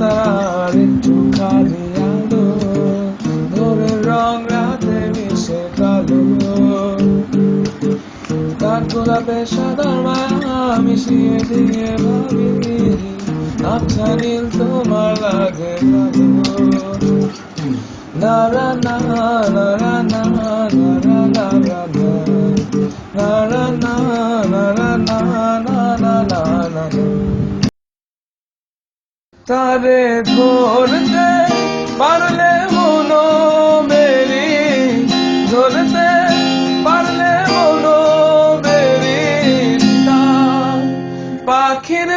তার একটু খালি আলো, ভোরের রং রাতে মিশে কালো। তার গোলাপে সাদার মায়া মিশিয়ে দিয়ে ভাবি আচ্ছা নীল তোমার লাগে না না না না না তারে ধরতে পারলে মনো মেরি ধরতে পারলে মনো মেরি পাখির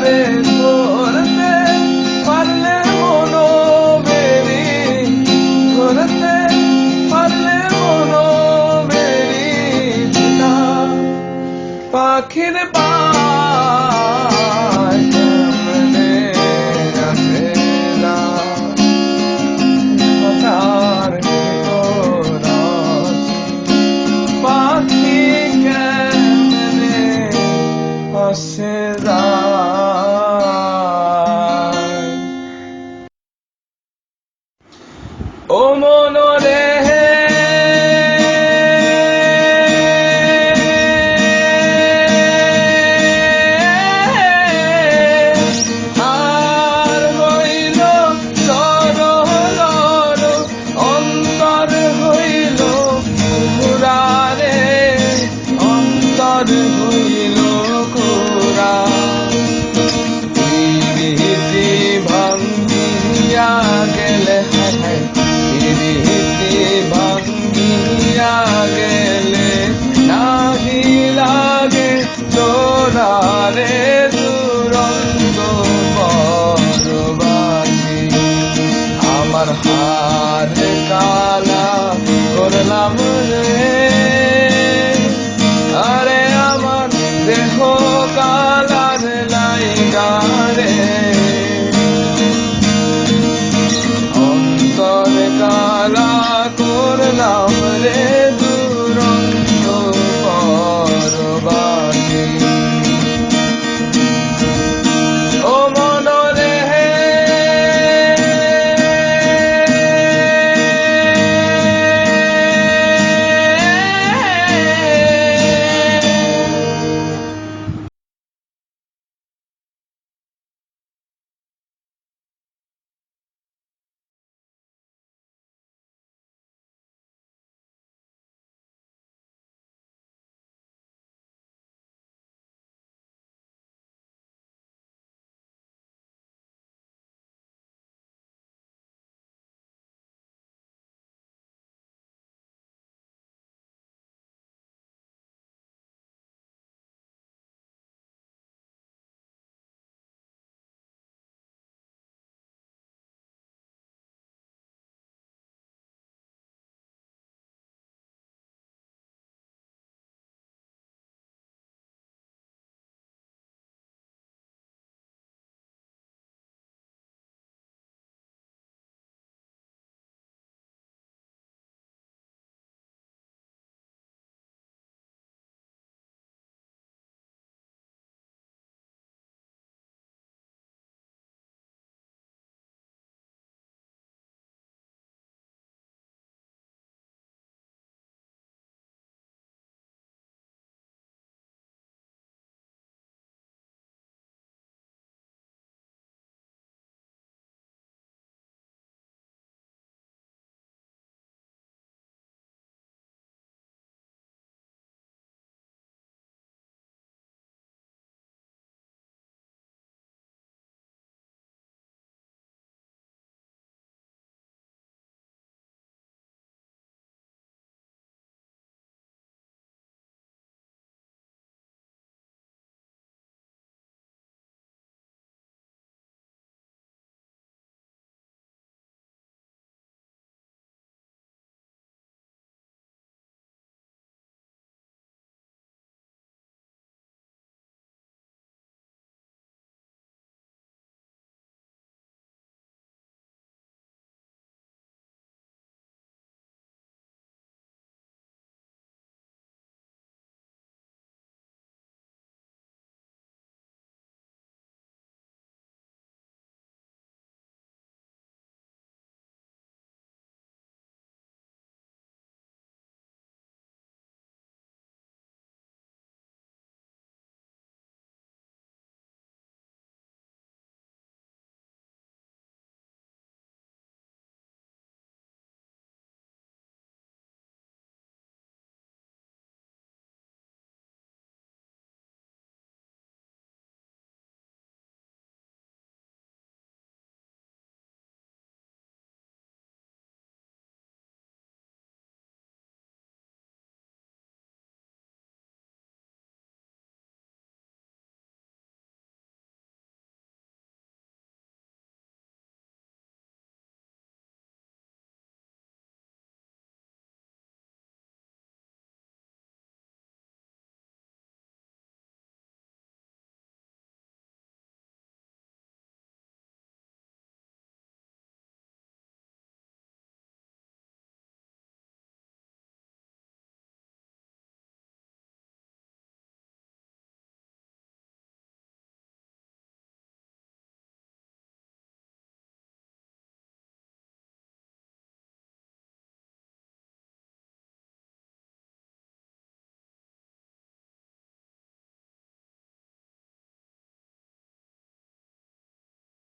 Bye. crosses